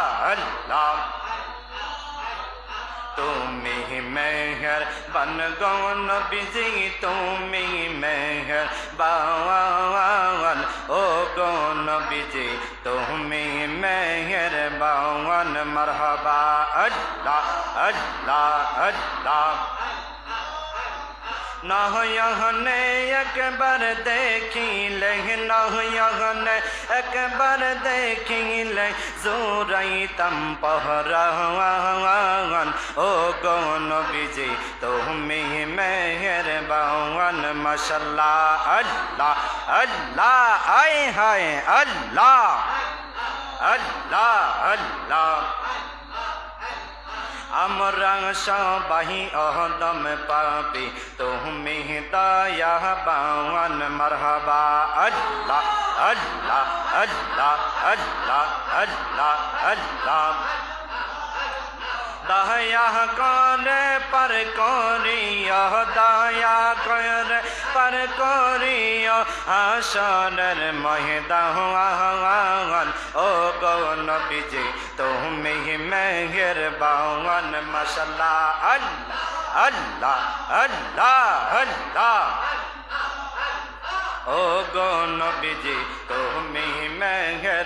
আল্লাহ। তুমি মেহর, বন গৌন বিজি তুমি মেহর, বাওয়ান। ও গৌন বিজি তুমি মেহর, বাওয়ান। মরহবা, আল্লাহ আল্লাহ আল্লাহ। নহয়নে একবার দেখিলে নহয়নে একবার দেখিলে জোরাইতাম পহরান ও গৌন বিজি তুমি মেহের বাওয়ান মশাল্লা আল্লাহ আল্লাহ আয় হায় আল্লাহ আল্লাহ আল্লাহ আমরা সবাহি অহদম পাপি তুমি দয়া বাওয়ান মরহবা আল্লাহ আল্লাহ আল্লাহ আল্লাহ আল্লাহ আল্লাহ দয়া করে পর করিয় দয়া করে পর করিও, আসনের মহিদান ও গৌন বিজে তুমি মেহের বাওয়ান মশলা আল্লাহ আল্লাহ আল্লাহ আল্লাহ। ও গৌন বিজে তুমি মেঘের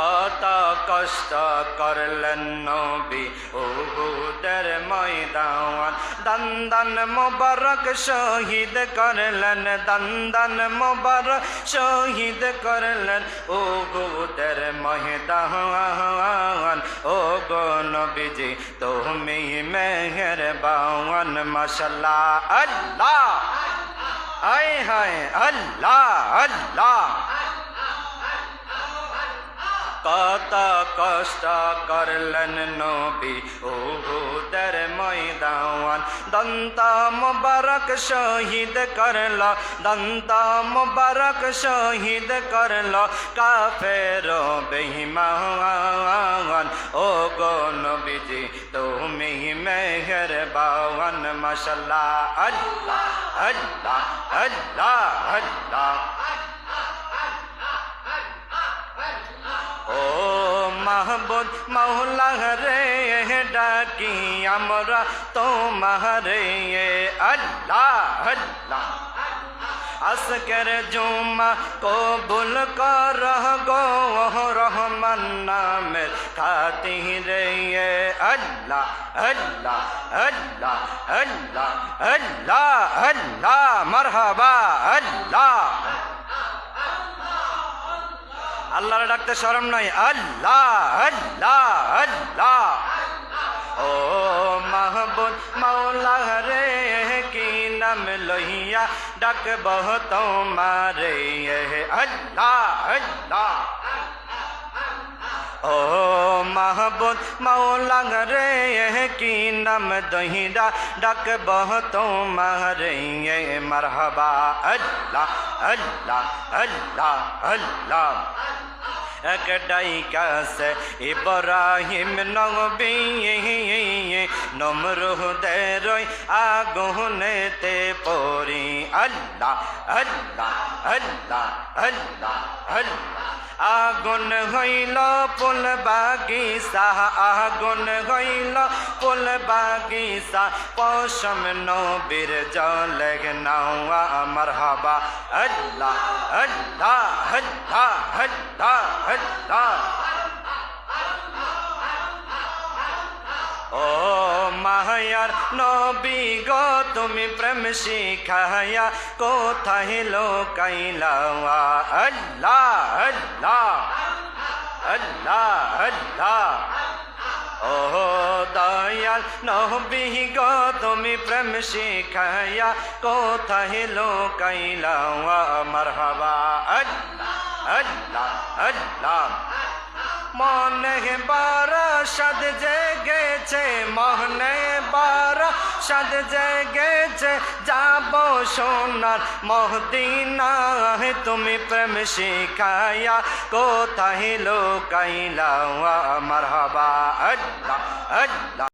কত কষ্ট করলেন নবী? উহুদের ময়দান। দন্দন মোবারক শহীদ করলেন, দন্দন মোবারক শহীদ করলেন। উহুদের ময়দান। ও গো নবীজি, তুমি মেহের বাওয়ান মশলা আল্লাহ! আয় হায়, আল্লাহ আল্লাহ! কত কষ্ট করলেন নবী উহুদের ময়দান দন্ত মুবারক শহীদ করল দন্ত মুবারক শহীদ করল কাফের বেহিমান ও গো নবীজি তুমি মেহের বাওয়ান মশলা আল্লাহ আল্লাহ আল্লাহ আল্লাহ মাহবুদ মৌলা রে ডাকি আমরা তোমারে আল্লাহ আল্লাহ আসকের জুমা কবুল কর গো রহমান নামের খাতিরে আল্লাহ আল্লাহ আল্লাহ আল্লাহ আল্লাহ আল্লাহ মরহবা আল্লাহ اللہ رہا ڈاکتے شرم نہیں اللہ اللہ اللہ او محبود مولا گرے کی نم لہیا ڈاک بہتوں بہت اللہ اللہ او محبود مولا گرے کی نم دہیدہ ڈک بہتوں مہریں مرحبا، اللہ اللہ اللہ اللہ۔ ایک ڈائی کا سے ابراہیم نو نبی نمرہ دے روئی آگہنے تے پوری۔ اللہ اللہ اللہ اللہ اللہ۔ আগুন হইল ফুল বাগিচা, আগুন হইল ফুল বাগিচা। পশম নবীর জলে নাওয়া আমার হবা। আল্লাহ আল্লাহ আল্লাহ আল্লাহ আল্লাহ ও মায়ার নবী গো তুমি প্রেম শিখায়া কোথায় লোকাইলা আল্লাহ আল্লাহ আল্লাহ আল্লাহ ও দয়াল নবী গো তুমি প্রেম শিখায়া কোথায় লোকাইলা মারহাবা আল্লাহ আল্লাহ আল্লাহ মনে বার সাদ জেগেছে মহনে বার সাদ জেগেছে। যাব সোনার মহদিনা তুমি প্রেম শিখাইয়া কোথায় লোকাইলা আমার হবা? আল্লাহ আল্লাহ।